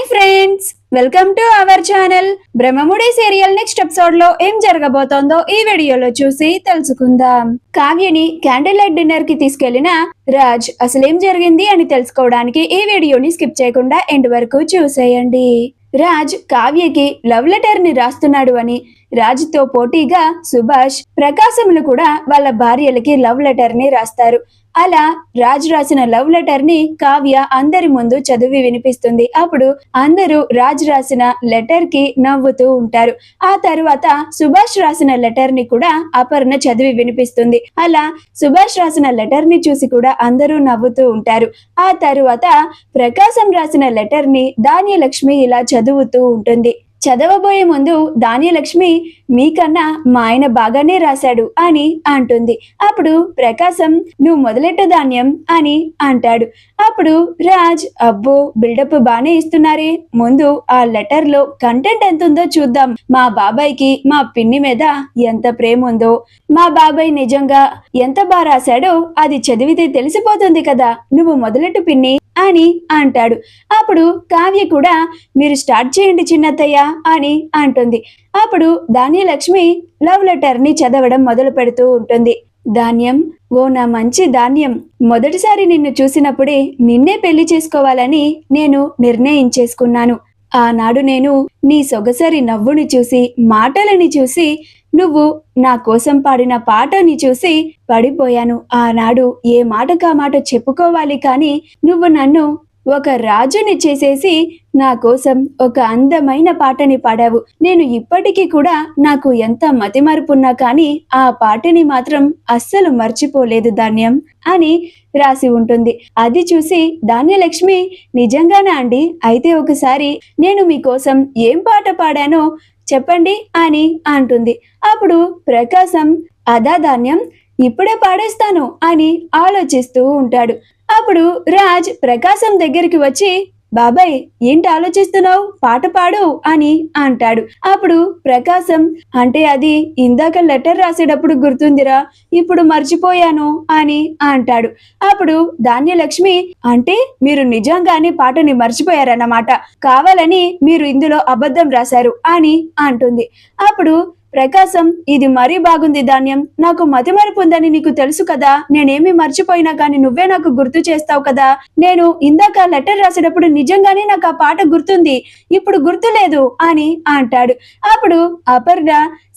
Hi friends welcome to our channel Brahmamudi serial next ఎపిసోడ్లో ఏం జరగబోతోందో ఈ వీడియోలో చూసి తెలుసుకుందాం. కావ్యని క్యాండిల్ లైట్ డిన్నర్కి తీసుకెళ్ళిన రాజ్ అసలేం జరిగింది అని తెలుసుకోవడానికి ఈ వీడియోని స్కిప్ చేయకుండా ఎండ్ వరకు చూసేయండి. రాజ్ కావ్యకి లవ్ లెటర్ని రాస్తున్నాడు అని రాజుతో పోటీగా సుభాష్ ప్రకాశములు కూడా వాళ్ళ భార్యలకి లవ్ లెటర్ని రాస్తారు. అలా రాజ్ రాసిన లవ్ లెటర్ని కావ్య అందరి ముందు చదివి వినిపిస్తుంది. అప్పుడు అందరూ రాజ్ రాసిన లెటర్కి నవ్వుతూ ఉంటారు. ఆ తర్వాత సుభాష్ రాసిన లెటర్ని కూడా అపర్ణ చదివి వినిపిస్తుంది. అలా సుభాష్ రాసిన లెటర్ని చూసి కూడా అందరూ నవ్వుతూ ఉంటారు. ఆ తరువాత ప్రకాశం రాసిన లెటర్ని ధాన్యలక్ష్మి ఇలా చదువుతూ ఉంటుంది. చదవబోయే ముందు ధాన్యలక్ష్మి మీకన్నా మా ఆయన బాగానే రాశాడు అని అంటుంది. అప్పుడు ప్రకాశం నువ్వు మొదలెట్ట ధాన్యం అని అంటాడు. అప్పుడు రాజ్ అబ్బో బిల్డప్ బానే ఇస్తున్నారే. ముందు ఆ లెటర్లో కంటెంట్ ఎంత ఉందో చూద్దాం. మా బాబాయ్కి మా పిన్ని మీద ఎంత ప్రేమ ఉందో మా బాబాయ్ నిజంగా ఎంత బాగా రాశాడో అది చదివితే తెలిసిపోతుంది కదా. నువ్వు మొదలెట్టు పిన్ని. అని అంటాడు. అప్పుడు కావ్య కూడా మీరు స్టార్ట్ చేయండి చిన్నత్తయ్య అని అంటుంది. అప్పుడు ధాన్యలక్ష్మి లవ్ లెటర్ని చదవడం మొదలు పెడుతూ ఉంటుంది. ధాన్యం ఓ నా మంచి ధాన్యం మొదటిసారి నిన్ను చూసినప్పుడే నిన్నే పెళ్ళి చేసుకోవాలని నేను నిర్ణయించేసుకున్నాను. ఆనాడు నేను నీ సొగసరి నవ్వుని చూసి మాటలని చూసి నువ్వు నా కోసం పాడిన పాటని చూసి పడిపోయాను. ఆనాడు ఏ మాటకా మాట చెప్పుకోవాలి కానీ నువ్వు నన్ను ఒక రాజుని చేసేసి నా కోసం ఒక అందమైన పాటని పాడావు. నేను ఇప్పటికీ కూడా నాకు ఎంత మతిమరుపున్నా కానీ ఆ పాటని మాత్రం అస్సలు మర్చిపోలేదు ధాన్యం అని రాసి ఉంటుంది. అది చూసి ధాన్యలక్ష్మి నిజంగానా అండి? అయితే ఒకసారి నేను మీకోసం ఏం పాట పాడానో చెప్పండి అని అంటుంది. అప్పుడు ప్రకాశం అదా ధాన్యం ఇప్పుడే పాడేస్తాను అని ఆలోచిస్తూ ఉంటాడు. అప్పుడు రాజ్ ప్రకాశం దగ్గరికి వచ్చి బాబాయ్ ఏంటి ఆలోచిస్తున్నావు? పాట పాడు అని అంటాడు. అప్పుడు ప్రకాశం అంటే అది ఇందాక లెటర్ రాసేటప్పుడు గుర్తుందిరా ఇప్పుడు మర్చిపోయాను అని అంటాడు. అప్పుడు ధాన్యలక్ష్మి అంటే మీరు నిజంగానే పాటని మర్చిపోయారన్నమాట. కావాలని మీరు ఇందులో అబద్ధం రాశారు అని అంటుంది. అప్పుడు ప్రకాశం ఇది మరీ బాగుంది ధాన్యం. నాకు మతిమరుపు ఉందని నీకు తెలుసు కదా. నేనేమి మర్చిపోయినా కానీ నువ్వే నాకు గుర్తు చేస్తావు కదా. నేను ఇందాక లెటర్ రాసేటప్పుడు నిజంగానే నాకు ఆ పాట గుర్తుంది. ఇప్పుడు గుర్తులేదు అని అంటాడు. అప్పుడు అపర్ణ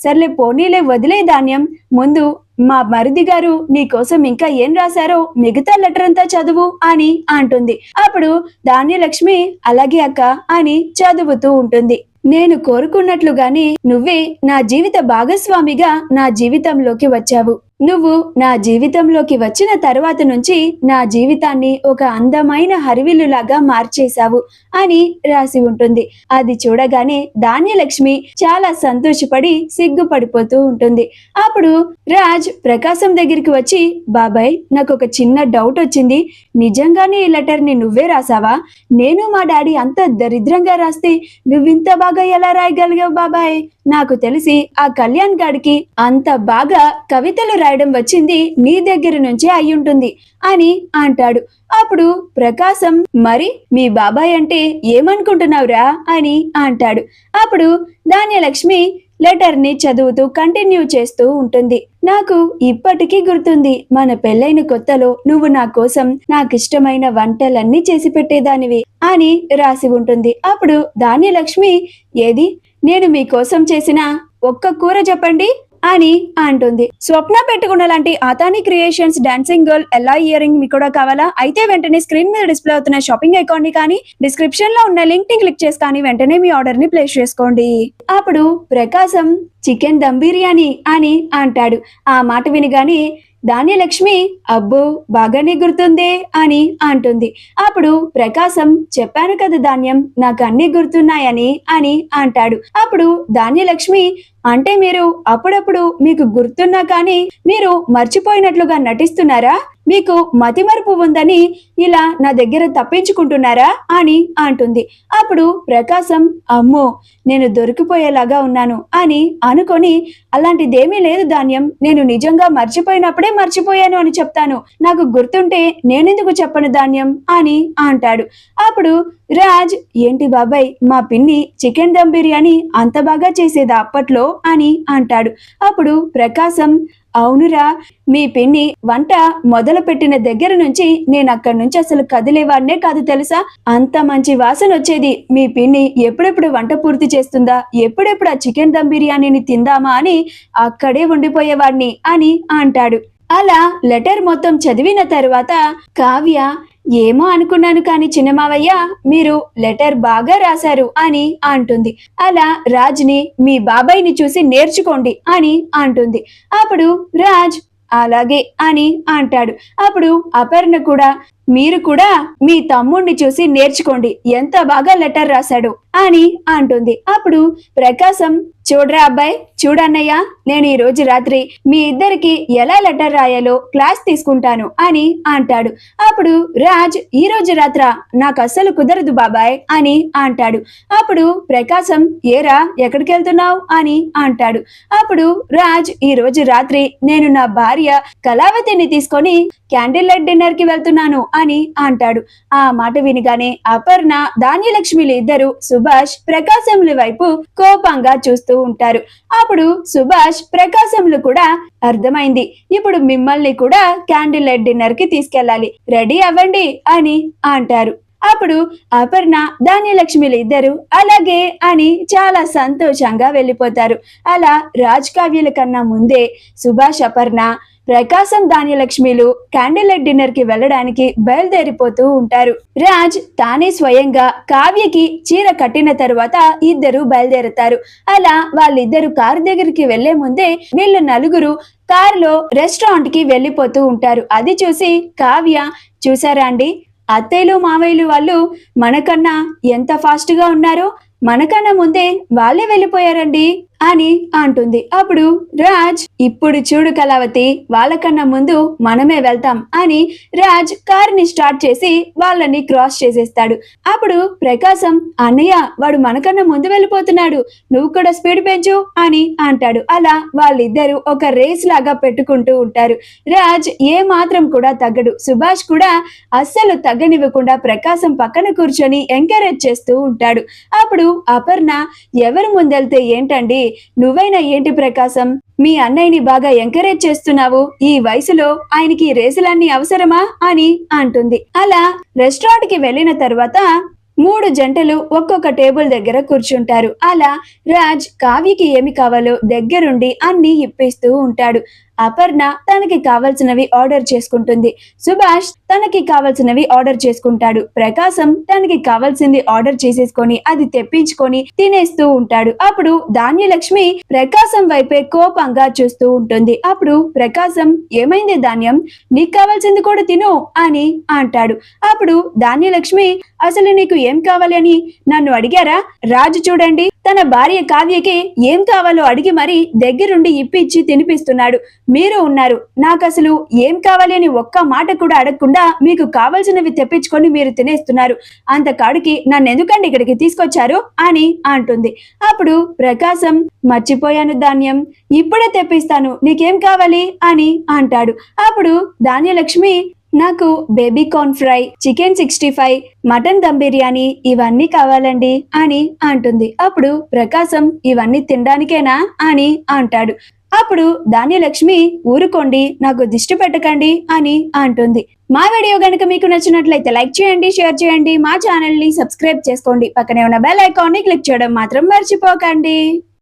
సర్లే పోనీలే వదిలే ధాన్యం. ముందు మా మరిది గారు నీకోసం ఇంకా ఏం రాశారో మిగతా లెటర్ అంతా చదువు అని అంటుంది. అప్పుడు ధాన్యలక్ష్మి అలాగే అక్క అని చదువుతూ ఉంటుంది. నేను కోరుకున్నట్లుగానే నువ్వే నా జీవిత భాగస్వామిగా నా జీవితంలోకి వచ్చావు. నువ్వు నా జీవితంలోకి వచ్చిన తర్వాత నుంచి నా జీవితాన్ని ఒక అందమైన హరివిల్లులాగా మార్చేశావు అని రాసి ఉంటుంది. అది చూడగానే ధాన్యలక్ష్మి చాలా సంతోషపడి సిగ్గుపడిపోతూ ఉంటుంది. అప్పుడు రాజ్ ప్రకాశం దగ్గరికి వచ్చి బాబాయ్ నాకు ఒక చిన్న డౌట్ వచ్చింది. నిజంగానే ఈ లెటర్ని నువ్వే రాసావా? నేను మా డాడీ అంత దరిద్రంగా రాస్తే నువ్వింత బాగా ఎలా రాయగలిగావు బాబాయ్? నాకు తెలిసి ఆ కళ్యాణ్ గాడికి అంత బాగా కవితలు రాయడం వచ్చింది నీ దగ్గర నుంచే అయ్యుంటుంది అని అంటాడు. అప్పుడు ప్రకాశం మరి మీ బాబాయ్ అంటే ఏమనుకుంటున్నావురా? అని అంటాడు. అప్పుడు ధాన్యలక్ష్మి లెటర్ని చదువుతూ కంటిన్యూ చేస్తూ ఉంటుంది. నాకు ఇప్పటికీ గుర్తుంది మన పెళ్ళైన కొత్తలో నువ్వు నా కోసం నాకిష్టమైన వంటలన్నీ చేసి పెట్టేదానివి అని రాసి ఉంటుంది. అప్పుడు ధాన్యలక్ష్మి ఏది? నేను మీకోసం చేసిన ఒక్క కూర చెప్పండి. అని అంటుంది. స్వప్న పెట్టుకున్న లాంటి అతాని క్రియేషన్స్ డాన్సింగ్ గర్ల్ ఎలా ఇయరింగ్ మీకు కూడా కావాలా? అయితే వెంటనే స్క్రీన్ మీద డిస్ప్లే అవుతున్న షాపింగ్ ఐకాన్ని కానీ డిస్క్రిప్షన్లో ఉన్న లింక్ని క్లిక్ చేసి కానీ వెంటనే మీ ఆర్డర్ని ప్లేస్ చేసుకోండి. అప్పుడు ప్రకాశం చికెన్ దమ్ బిర్యానీ అని అంటాడు. ఆ మాట వినగానే ధాన్యలక్ష్మి అబ్బో బాగానే గుర్తుందే అని అంటుంది. అప్పుడు ప్రకాశం చెప్పాను కదా ధాన్యం నాకు అన్ని గుర్తున్నాయని అని అంటాడు. అప్పుడు ధాన్యలక్ష్మి అంటే మీరు అప్పుడప్పుడు మీకు గుర్తున్నా కానీ మీరు మర్చిపోయినట్లుగా నటిస్తున్నారా? మీకు మతిమరుపు ఉందని ఇలా నా దగ్గర తప్పించుకుంటున్నారా అని అంటుంది. అప్పుడు ప్రకాశం అమ్మో నేను దొరికిపోయేలాగా ఉన్నాను అని అనుకొని అలాంటిదేమీ లేదు ధాన్యం నేను నిజంగా మర్చిపోయినప్పుడే మర్చిపోయాను అని చెప్తాను. నాకు గుర్తుంటే నేనెందుకు చెప్పను ధాన్యం అని అంటాడు. అప్పుడు రాజ్ ఏంటి బాబాయ్ మా పిన్ని చికెన్ దమ్ బిర్యానీ అంత బాగా చేసేదా అప్పట్లో? అని అంటాడు. అప్పుడు ప్రకాశం అవునురా మీ పిన్ని వంట మొదలు పెట్టిన దగ్గర నుంచి నేను అక్కడి నుంచి అసలు కదిలేవాడినే కాదు తెలుసా? అంత మంచి వాసన వచ్చేది మీ పిన్ని ఎప్పుడెప్పుడు వంట పూర్తి చేస్తుందా? ఎప్పుడెప్పుడు ఆ చికెన్ దమ్ బిర్యానీని తిందామా అని అక్కడే ఉండిపోయేవాడిని అని అంటాడు. అలా లెటర్ మొత్తం చదివిన తర్వాత కావ్య ఏమో అనుకున్నాను కాని చిన్నమావయ్య మీరు లెటర్ బాగా రాశారు అని అంటుంది. అలా రాజ్ని మీ బాబాయ్ని చూసి నేర్చుకోండి అని అంటుంది. అప్పుడు రాజ్ అలాగే అని అంటాడు. అప్పుడు అపర్ణ కూడా మీరు కూడా మీ తమ్ముణ్ణి చూసి నేర్చుకోండి. ఎంత బాగా లెటర్ రాశాడు అని అంటుంది. అప్పుడు ప్రకాశం చూడరా అబ్బాయి చూడన్నయ్య నేను ఈ రోజు రాత్రి మీ ఇద్దరికి ఎలా లెటర్ రాయాలో క్లాస్ తీసుకుంటాను అని అంటాడు. అప్పుడు రాజ్ ఈ రోజు రాత్ర నాకు అస్సలు కుదరదు బాబాయ్ అని అంటాడు. అప్పుడు ప్రకాశం ఏరా ఎక్కడికి వెళ్తున్నావు అని అంటాడు. అప్పుడు రాజ్ ఈ రోజు రాత్రి నేను నా భార్య కళావతిని తీసుకొని క్యాండిల్ లైట్ డిన్నర్కి వెళ్తున్నాను అని అంటాడు. ఆ మాట వినగానే అపర్ణ ధాన్యలక్ష్మిలు ఇద్దరు సుభాష్ ప్రకాశంల వైపు కోపంగా చూస్తూ ఉంటారు. అప్పుడు సుభాష్ ప్రకాశంలు కూడా అర్థమైంది. ఇప్పుడు మిమ్మల్ని కూడా క్యాండిల్ లైట్ డిన్నర్కి తీసుకెళ్ళాలి. రెడీ అవ్వండి అని అంటారు. అప్పుడు అపర్ణ ధాన్యలక్ష్మిలు ఇద్దరు అలాగే అని చాలా సంతోషంగా వెళ్ళిపోతారు. అలా రాజ్ కావ్యుల కన్నా ముందే సుభాష్ అపర్ణ ప్రకాశం ధాన్యలక్ష్మిలు క్యాండిల్ లైట్ డిన్నర్కి వెళ్ళడానికి బయలుదేరిపోతూ ఉంటారు. రాజ్ తానే స్వయంగా కావ్యకి చీర కట్టిన తరువాత ఇద్దరు బయలుదేరుతారు. అలా వాళ్ళిద్దరు కారు దగ్గరికి వెళ్ళే ముందే వీళ్ళు నలుగురు కారులో రెస్టారెంట్కి వెళ్ళిపోతూ ఉంటారు. అది చూసి కావ్య చూసారా అండి అత్తయ్యలు మావయ్యలు వాళ్ళు మనకన్నా ఎంత ఫాస్ట్గా ఉన్నారో మనకన్నా ముందే వాళ్ళే వెళ్ళిపోయారండి. అని అంటుంది. అప్పుడు రాజ్ ఇప్పుడు చూడు కళావతి వాళ్ళకన్నా ముందు మనమే వెళ్తాం అని రాజ్ కారుని స్టార్ట్ చేసి వాళ్ళని క్రాస్ చేసేస్తాడు. అప్పుడు ప్రకాశం అన్నయ్య వాడు మనకన్నా ముందు వెళ్ళిపోతున్నాడు. నువ్వు కూడా స్పీడ్ పెంచు అని అంటాడు. అలా వాళ్ళిద్దరూ ఒక రేస్ లాగా పెట్టుకుంటూ ఉంటారు. రాజ్ ఏ మాత్రం కూడా తగ్గడు. సుభాష్ కూడా అస్సలు తగ్గనివ్వకుండా ప్రకాశం పక్కన కూర్చొని ఎంకరేజ్ చేస్తూ ఉంటాడు. అప్పుడు అపర్ణ ఎవరు ముందెళ్తే ఏంటండి? నువ్వైనా ఏంటి ప్రకాశం? మీ అన్నయ్యని బాగా ఎంకరేజ్ చేస్తున్నావు. ఈ వయసులో ఆయనకి రేసులన్నీ అవసరమా అని అంటుంది. అలా రెస్టారెంట్కి వెళ్ళిన తర్వాత మూడు జంటలు ఒక్కొక్క టేబుల్ దగ్గర కూర్చుంటారు. అలా రాజ్ కావ్యకి ఏమి కావాలో దగ్గరుండి అన్ని ఇప్పిస్తూ ఉంటాడు. అపర్ణ తనకి కావలసినవి ఆర్డర్ చేసుకుంటుంది. సుభాష్ తనకి కావలసినవి ఆర్డర్ చేసుకుంటాడు. ప్రకాశం తనకి కావాల్సింది ఆర్డర్ చేసేసుకొని అది తెప్పించుకొని తినేస్తూ ఉంటాడు. అప్పుడు ధాన్యలక్ష్మి ప్రకాశం వైపే కోపంగా చూస్తూ ఉంటుంది. అప్పుడు ప్రకాశం ఏమైంది ధాన్యం? నీకు కావాల్సింది కూడా తిను అని అంటాడు. అప్పుడు ధాన్యలక్ష్మి అసలు నీకు ఏం కావాలి అని నన్ను అడిగారా? రాజు చూడండి తన భార్య కావ్యకి ఏం కావాలో అడిగి మరీ దగ్గరుండి ఇప్పించి తినిపిస్తున్నాడు. మీరు ఉన్నారు. నాకు అసలు ఏం కావాలి అని ఒక్క మాట కూడా అడగకుండా మీకు కావలసినవి తెప్పించుకొని మీరు తినేస్తున్నారు. అంత కాడికి నన్ను ఎందుకండి ఇక్కడికి తీసుకొచ్చారు? అని అంటుంది. అప్పుడు ప్రకాశం మర్చిపోయాను ధాన్యం ఇప్పుడే తెప్పిస్తాను నీకేం కావాలి? అని అంటాడు. అప్పుడు ధాన్యలక్ష్మి నాకు baby corn fry chicken sixty five mutton dum biryani ఇవన్నీ కావాలండి అని అంటుంది. అప్పుడు ప్రకాశం ఇవన్నీ తినడానికేనా? అని అంటాడు. అప్పుడు ధాన్యలక్ష్మి ఊరుకోండి నాకు దిష్టి పెట్టకండి అని అంటుంది. మా వీడియో గనుక మీకు నచ్చినట్లయితే లైక్ చేయండి షేర్ చేయండి మా ఛానల్ని సబ్స్క్రైబ్ చేసుకోండి. పక్కనే ఉన్న బెల్ ఐకాన్ని క్లిక్ చేయడం మాత్రం మర్చిపోకండి.